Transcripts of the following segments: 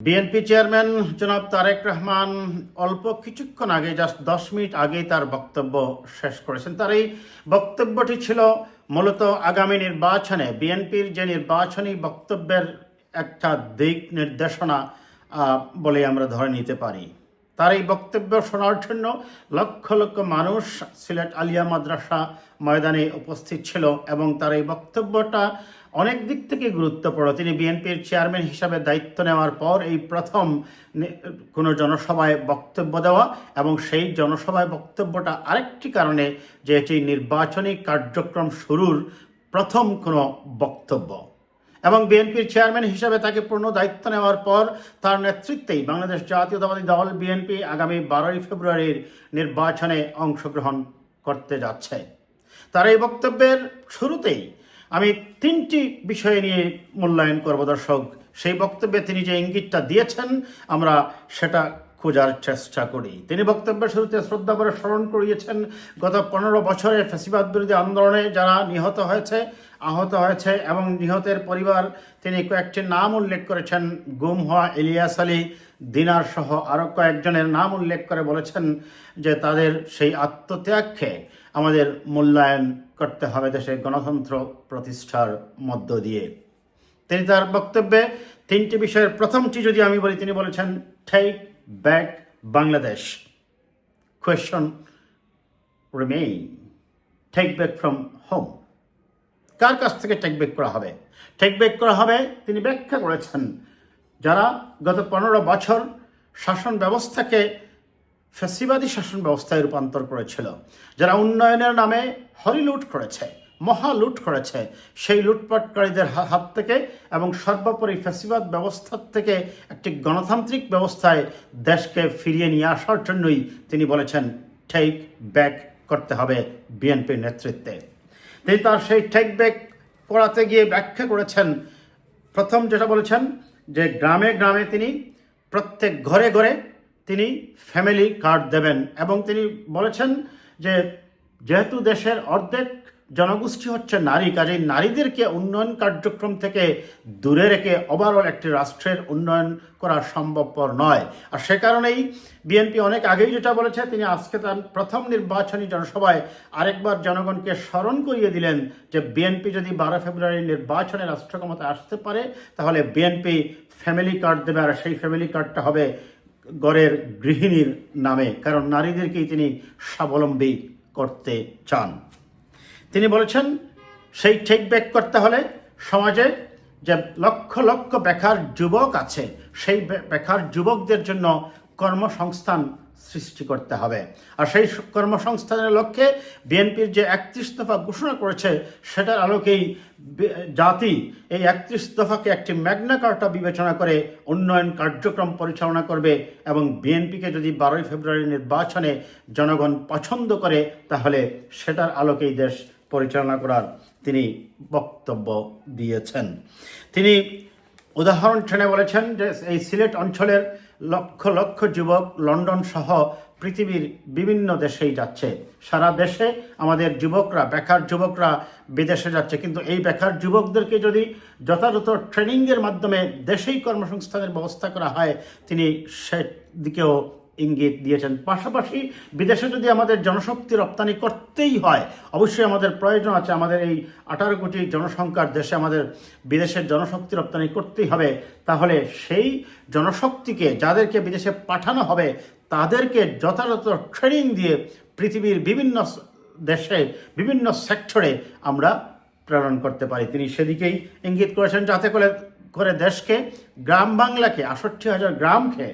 BNP chairman জনাব তারেক রহমান, অল্প কিছুক্ষণ আগে জাস্ট দশ মিনিট আগেই তার বক্তব্য শেষ করেছেন। তার এই বক্তব্যটি ছিল মূলত আগামী নির্বাচনে বিএনপির যে নির্বাচনী বক্তব্যের একটা দিক নির্দেশনা বলে আমরা ধরে নিতে পারি। তার এই বক্তব্য শোনার জন্য লক্ষ লক্ষ মানুষ সিলেট আলিয়া মাদ্রাসা ময়দানে উপস্থিত ছিল এবং তার এই বক্তব্যটা অনেক দিক থেকে গুরুত্বপূর্ণ। তিনি বিএনপির চেয়ারম্যান হিসাবে দায়িত্ব নেওয়ার পর এই প্রথম কোনো জনসভায় বক্তব্য দেওয়া এবং সেই জনসভায় বক্তব্যটা আরেকটি কারণে যে এটি নির্বাচনী কার্যক্রম শুরুর প্রথম কোনো বক্তব্য। এবং বিএনপির চেয়ারম্যান হিসাবে তাকে পূর্ণ দায়িত্ব নেওয়ার পর তার নেতৃত্বেই বাংলাদেশ জাতীয়তাবাদী দল বিএনপি আগামী বারোই ফেব্রুয়ারির নির্বাচনে অংশগ্রহণ করতে যাচ্ছে। তার এই বক্তব্যের শুরুতেই আমি তিনটি বিষয় নিয়ে মূল্যায়ন করব, দর্শক। সেই বক্তব্যে তিনি যে ইঙ্গিতটা দিয়েছেন, আমরা সেটা খোঁজার চেষ্টা করি। তিনি বক্তব্যের শুরুতে শ্রদ্ধা করে স্মরণ করিয়েছেন, গত পনেরো বছরের ফেসিবাদ বিরোধী আন্দোলনে যারা নিহত হয়েছে, আহত হয়েছে এবং নিহতের পরিবার, তিনি কয়েকটি নাম উল্লেখ করেছেন গুম হওয়া ইলিয়াস আলী দিনার সহ আরও কয়েকজনের নাম উল্লেখ করে বলেছেন যে তাদের সেই আত্মত্যাগকে আমাদের মূল্যায়ন করতে হবে দেশে গণতন্ত্র প্রতিষ্ঠার মধ্য দিয়ে। তিনি তার বক্তব্যে তিনটি বিষয়ের প্রথমটি যদি আমি বলি, তিনি বলেছেন take back Bangladesh question remain take back from home কার কাছ থেকে টেক ব্যাক করা হবে? টেক ব্যাক করা হবে, তিনি ব্যাখ্যা করেছেন যারা গত পনেরো বছর শাসন ব্যবস্থাকে ফ্যাসিবাদী শাসন ব্যবস্থায় রূপান্তর করেছিল, যারা উন্নয়নের নামে হরি হরিলুট করেছে, মহা লুট করেছে, সেই লুটপাটকারীদের হাত থেকে এবং সর্বোপরি ফ্যাসিবাদ ব্যবস্থার থেকে একটি গণতান্ত্রিক ব্যবস্থায় দেশকে ফিরিয়ে নিয়ে আসার জন্যই তিনি বলেছেন টেক ব্যাক করতে হবে বিএনপির নেতৃত্বে। তিনি তার সেই টেক ব্যাক করাতে গিয়ে ব্যাখ্যা করেছেন। প্রথম যেটা বলেছেন যে গ্রামে গ্রামে তিনি প্রত্যেক ঘরে ঘরে তিনি ফ্যামিলি কার্ড দেবেন এবং তিনি বলেছেন যে যেহেতু দেশের অর্ধেক জনগোষ্ঠী হচ্ছে নারী, কাজেই নারীদেরকে উন্নয়ন কার্যক্রম থেকে দূরে রেখে ওভারঅল একটি রাষ্ট্রের উন্নয়ন করা সম্ভবপর নয়। আর সে কারণেই বিএনপি অনেক আগেই যেটা বলেছে, তিনি আজকে তার প্রথম নির্বাচনী জনসভায় আরেকবার জনগণকে স্মরণ করিয়ে দিলেন যে বিএনপি যদি বারো ফেব্রুয়ারি নির্বাচনে রাষ্ট্র ক্ষমতায় আসতে পারে, তাহলে বিএনপি ফ্যামিলি কার্ড দেবে আর সেই ফ্যামিলি কার্ডটা হবে গড়ের গৃহিণীর নামে। কারণ নারীদেরকেই তিনি স্বাবলম্বী করতে চান। তিনি বলেছেন, সেই টেক ব্যাক করতে হলে সমাজে যে লক্ষ লক্ষ বেকার যুবক আছে, সেই বেকার যুবকদের জন্য কর্মসংস্থান সৃষ্টি করতে হবে। আর সেই কর্মসংস্থানের লক্ষ্যে বিএনপির যে একত্রিশ দফা ঘোষণা করেছে, সেটার আলোকেই জাতি এই একত্রিশ দফাকে একটি ম্যাগনা কার্টা বিবেচনা করে উন্নয়ন কার্যক্রম পরিচালনা করবে এবং বিএনপিকে যদি বারোই ফেব্রুয়ারি নির্বাচনে জনগণ পছন্দ করে, তাহলে সেটার আলোকেই দেশ পরিচালনা করার তিনি বক্তব্য দিয়েছেন। তিনি উদাহরণ টেনে বলেছেন যে, এই সিলেট অঞ্চলের লক্ষ লক্ষ যুবক লন্ডন সহ পৃথিবীর বিভিন্ন দেশেই যাচ্ছে। সারা দেশে আমাদের যুবকরা, বেকার যুবকরা বিদেশে যাচ্ছে। কিন্তু এই বেকার যুবকদেরকে যদি যথাযথ ট্রেনিংয়ের মাধ্যমে দেশেই কর্মসংস্থানের ব্যবস্থা করা হয়, তিনি সেদিকেও ইঙ্গিত দিয়েছেন। পাশাপাশি বিদেশে যদি আমাদের জনশক্তি রপ্তানি করতেই হয়, অবশ্যই আমাদের প্রয়োজন আছে। আমাদের এই আঠারো কোটি জনসংখ্যার দেশে আমাদের বিদেশের জনশক্তি রপ্তানি করতেই হবে। তাহলে সেই জনশক্তিকে যাদেরকে বিদেশে পাঠানো হবে, তাদেরকে যথাযথ ট্রেনিং দিয়ে পৃথিবীর বিভিন্ন দেশে, বিভিন্ন সেক্টরে আমরা প্রেরণ করতে পারি। তিনি সেদিকেই ইঙ্গিত করেছেন, যাতে করে করে দেশকে, গ্রাম বাংলাকে, আষট্টি হাজার গ্রামকে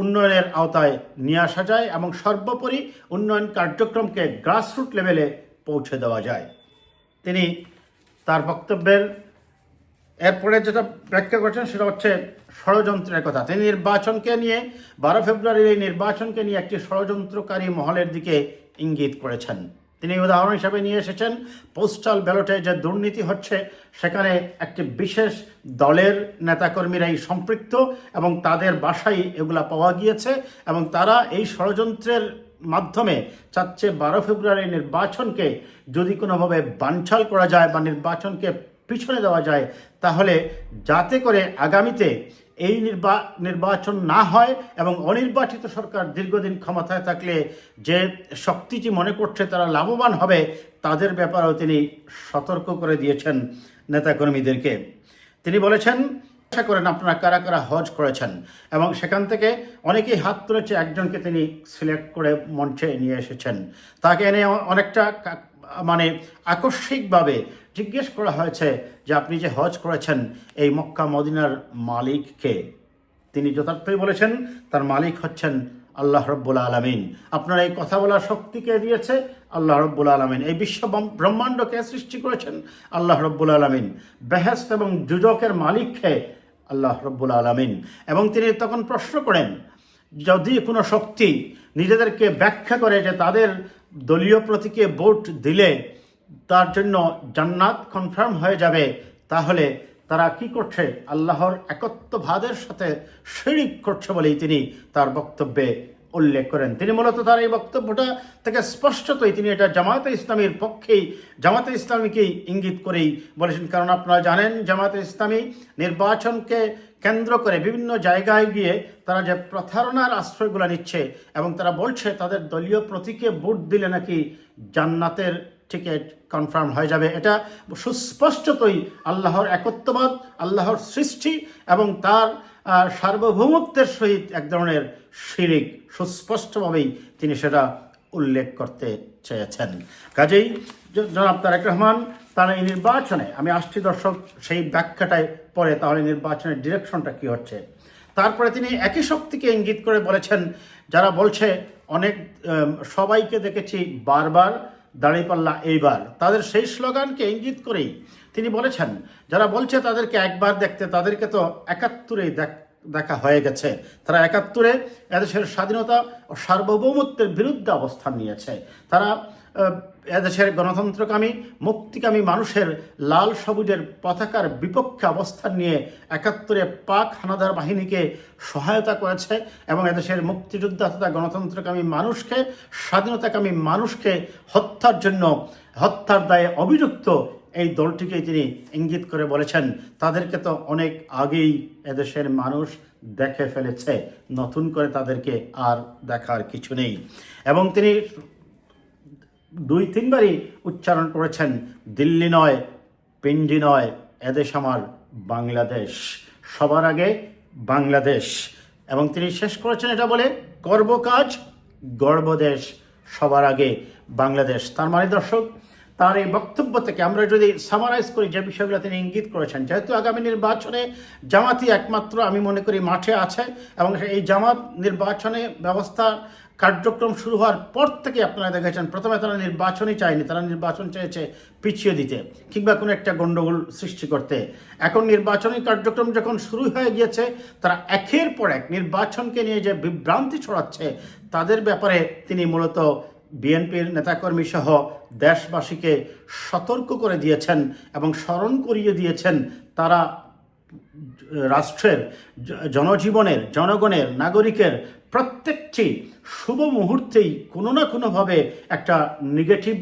উন্নয়নের আওতায় নিয়ে আসা যায় এবং সর্বোপরি উন্নয়ন কার্যক্রমকে গ্রাসরুট লেভেলে পৌঁছে দেওয়া যায়। তিনি তার বক্তব্যের এরপরে যেটা ব্যাখ্যা করছেন সেটা হচ্ছে ষড়যন্ত্রের কথা। তিনি নির্বাচনকে নিয়ে বারো ফেব্রুয়ারির এই নির্বাচনকে নিয়ে একটি ষড়যন্ত্রকারী মহলের দিকে ইঙ্গিত করেছেন। তিনি উদাহরণ হিসাবে নিয়ে এসেছেন পোস্টাল ব্যালটে যে দুর্নীতি হচ্ছে, সেখানে একটি বিশেষ দলের নেতাকর্মীরাই সম্পৃক্ত এবং তাদের বাসায় এগুলা পাওয়া গিয়েছে এবং তারা এই ষড়যন্ত্রের মাধ্যমে চাচ্ছে বারো ফেব্রুয়ারি নির্বাচনকে যদি কোনোভাবে বানচাল করা যায় বা নির্বাচনকে পিছনে দেওয়া যায়, তাহলে যাতে করে আগামীতে এই নির্বা, নির্বাচন না হয় এবং অনির্বাচিত সরকার দীর্ঘদিন ক্ষমতায় থাকলে যে শক্তিটি মনে করছে তারা লাভবান হবে, তাদের ব্যাপারেও তিনি সতর্ক করে দিয়েছেন নেতাকর্মীদেরকে। তিনি বলেছেন, আশা করেন আপনারা কারা কারা হজ করেছেন? এবং সেখান থেকে অনেকেই হাত তুলেছে, একজনকে তিনি সিলেক্ট করে মঞ্চে নিয়ে এসেছেন। তাকে এনে অনেকটা মানে আকস্মিকভাবে জিজ্ঞেস করা হয়েছে যে আপনি যে হজ করেছেন এই মক্কা মদিনার মালিককে। তিনি যথার্থই বলেছেন, তার মালিক হচ্ছেন আল্লাহ রব্বুল আলমিন। আপনার এই কথা বলার শক্তিকে দিয়েছে? আল্লাহ রব্বুল আলমিন। এই বিশ্ব ব্রহ্মাণ্ডকে সৃষ্টি করেছেন আল্লাহ রব্বুল আলমিন। বেহেস্ত এবং দুজকের মালিককে আল্লাহ রব্বুল আলমিন। এবং তিনি তখন প্রশ্ন করেন, যদি কোনো শক্তি নিজেদেরকে ব্যাখ্যা করে যে তাদের দলীয় প্রতীকে ভোট দিলে তার জন্য জান্নাত কনফার্ম হয়ে যাবে, তাহলে তারা কি করছে? আল্লাহর একত্বভাদের সাথে শিরিক করছে বলেই তিনি তার বক্তব্যে উল্লেখ করেন। তিনি মূলত তার এই বক্তব্যটা থেকে স্পষ্টতই তিনি এটা জামায়াতে ইসলামীর পক্ষেই, জামাতে ইসলামীকেই ইঙ্গিত করেই বলেছেন। কারণ আপনারা জানেন, জামাতে ইসলামী নির্বাচনকে কেন্দ্র করে বিভিন্ন জায়গায় গিয়ে তারা যে প্রতারণার আশ্রয়গুলো নিচ্ছে এবং তারা বলছে তাদের দলীয় প্রতীকে ভোট দিলে নাকি জান্নাতের টিকিট কনফার্ম হয়ে যাবে। এটা সুস্পষ্টতই আল্লাহর একত্ববাদ, আল্লাহর সৃষ্টি এবং তার সার্বভৌমত্বের সহিত এক ধরনের শিরিক। সুস্পষ্টভাবেই তিনি সেটা উল্লেখ করতে চেয়েছেন। কাজেই জনাব তারেক রহমান, তার এই নির্বাচনে, আমি আসছি দর্শক, সেই ব্যাখ্যাটায় পরে, তাহলে নির্বাচনের ডিরেকশনটা কি হচ্ছে? তারপরে তিনি একই শক্তিকে ইঙ্গিত করে বলেছেন, যারা বলছে, অনেক সবাইকে দেখেছি বারবার, দাঁড়িপাল্লা এইবার। তাদের সেই স্লোগানকে ইঙ্গিত করেই তিনি বলেছেন, যারা বলছে তাদেরকে একবার দেখতে, তাদেরকে তো একাত্তরেই দেখ- দেখা হয়ে গেছে। তারা একাত্তরে এদেশের স্বাধীনতা ও সার্বভৌমত্বের বিরুদ্ধে অবস্থান নিয়েছে। তারা এদেশের গণতন্ত্রকামী, মুক্তিকামী মানুষের লাল সবুজের পতাকার বিপক্ষে অবস্থান নিয়ে একাত্তরে পাক হানাদার বাহিনীকে সহায়তা করেছে এবং এদেশের মুক্তিযোদ্ধা তথা গণতন্ত্রকামী মানুষকে, স্বাধীনতাকামী মানুষকে হত্যার জন্য হত্যার দায়ে অভিযুক্ত এই দলটিকে তিনি ইঙ্গিত করে বলেছেন, তাদেরকে তো অনেক আগেই এদেশের মানুষ দেখে ফেলেছে, নতুন করে তাদেরকে আর দেখার কিছু নেই। এবং তিনি দুই তিনবারই উচ্চারণ করেছেন, দিল্লি নয়, পিন্ডি নয়, এদেশ আমার বাংলাদেশ, সবার আগে বাংলাদেশ। এবং তিনি শেষ করেছেন এটা বলে, গর্ব কাজ গর্বদেশ সবার আগে বাংলাদেশ। তার মানে দর্শক তার এই বক্তব্য থেকে আমরা যদি সামারাইজ করি যে বিষয়গুলো তিনি ইঙ্গিত করেছেন, যেহেতু আগামী নির্বাচনে জামাতই একমাত্র আমি মনে করি মাঠে আছে এবং এই জামাত নির্বাচনে ব্যবস্থা কার্যক্রম শুরু হওয়ার পর থেকে আপনারা দেখেছেন, প্রথমে তারা নির্বাচনই চায়নি, তারা নির্বাচন চেয়েছে পিছিয়ে দিতে কিংবা কোনো একটা গণ্ডগোল সৃষ্টি করতে। এখন নির্বাচনী কার্যক্রম যখন শুরু হয়ে গিয়েছে, তারা একের পর এক নির্বাচনকে নিয়ে যে বিভ্রান্তি ছড়াচ্ছে, তাদের ব্যাপারে তিনি মূলত বিএনপির নেতাকর্মী সহ দেশবাসীকে সতর্ক করে দিয়েছেন এবং স্মরণ করিয়ে দিয়েছেন তারা রাষ্ট্রের জনজীবনের, জনগণের, নাগরিকের প্রত্যেকটি শুভ মুহূর্তেই কোনো না কোনোভাবে একটা নেগেটিভ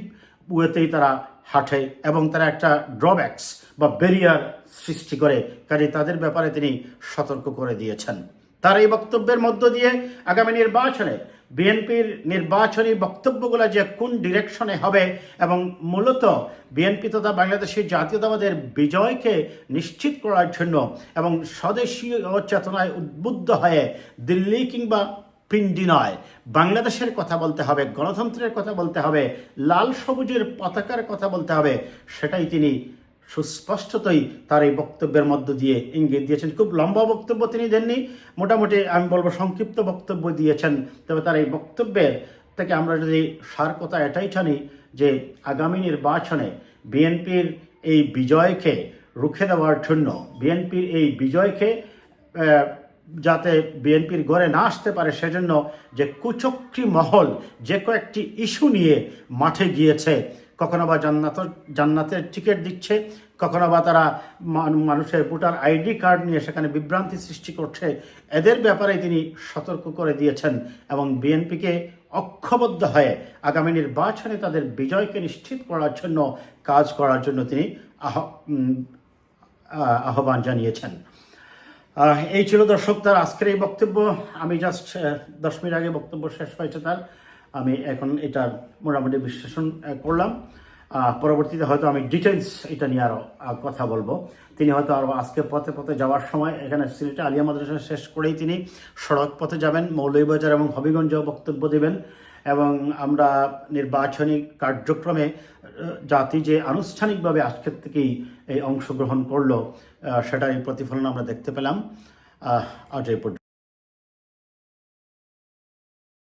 ওয়েতেই তারা হাঁটে এবং তারা একটা ড্রব্যাকস বা ব্যারিয়ার সৃষ্টি করে। কাজে তাদের ব্যাপারে তিনি সতর্ক করে দিয়েছেন। তার এই বক্তব্যের মধ্য দিয়ে আগামী নির্বাচনে বিএনপির নির্বাচনী বক্তব্যগুলো যে কোন ডিরেকশনে হবে এবং মূলত বিএনপি তথা বাংলাদেশের জাতীয়তাবাদের বিজয়কে নিশ্চিত করার জন্য এবং স্বদেশীয় চেতনায় উদ্বুদ্ধ হয়ে দিল্লি কিংবা পিন্ডি নয়, বাংলাদেশের কথা বলতে হবে, গণতন্ত্রের কথা বলতে হবে, লাল সবুজের পতাকার কথা বলতে হবে, সেটাই তিনি সুস্পষ্টতই তার এই বক্তব্যের মধ্য দিয়ে ইঙ্গিত দিয়েছেন। খুব লম্বা বক্তব্য তিনি দেননি, মোটামুটি আমি বলব সংক্ষিপ্ত বক্তব্য দিয়েছেন। তবে তার এই বক্তব্যের থেকে আমরা যদি সার কথা এটাই জানি যে আগামী নির্বাচনে বিএনপির এই বিজয়কে রুখে দেওয়ার জন্য, বিএনপির এই বিজয়কে যাতে বিএনপির গড়ে না আসতে পারে সেজন্য যে কুচক্রী মহল, যে কয়েকটি ইস্যু নিয়ে মাঠে গিয়েছে কখনো বা জান্নাত, জান্নাতের টিকিট দিচ্ছে, কখনো বা তারা মানুষের ভোটার আইডি কার্ড নিয়ে সেখানে বিভ্রান্তি সৃষ্টি করছে, এদের ব্যাপারে তিনি সতর্ক করে দিয়েছেন এবং বিএনপিকে অক্ষবদ্ধ হয়ে আগামী নির্বাচনে তাদের বিজয়কে নিশ্চিত করার জন্য, কাজ করার জন্য তিনি আহ আহ্বান জানিয়েছেন। এই ছিল দর্শক তার আজকের এই বক্তব্য। আমি জাস্ট দশ মিনিট আগে বক্তব্য শেষ হয়েছে তার। আমি এখন এটার মোটামুটি বিশ্লেষণ করলাম। পরবর্তীতে হয়তো আমি ডিটেলস এটা নিয়ে আরও কথা বলব। তিনি হয়তো আরও আজকে পথে পথে যাওয়ার সময় এখানে সিলেটে আলিয়া মাদ্রাসা শেষ করেই তিনি সড়ক পথে যাবেন, মৌলভীবাজার এবং হবিগঞ্জেও বক্তব্য দেবেন এবং আমরা নির্বাচনী কার্যক্রমে জাতি যে আনুষ্ঠানিকভাবে আজকের থেকেই এই অংশগ্রহণ করল সেটার প্রতিফলন আমরা দেখতে পেলাম। আজ এই পর্যন্ত।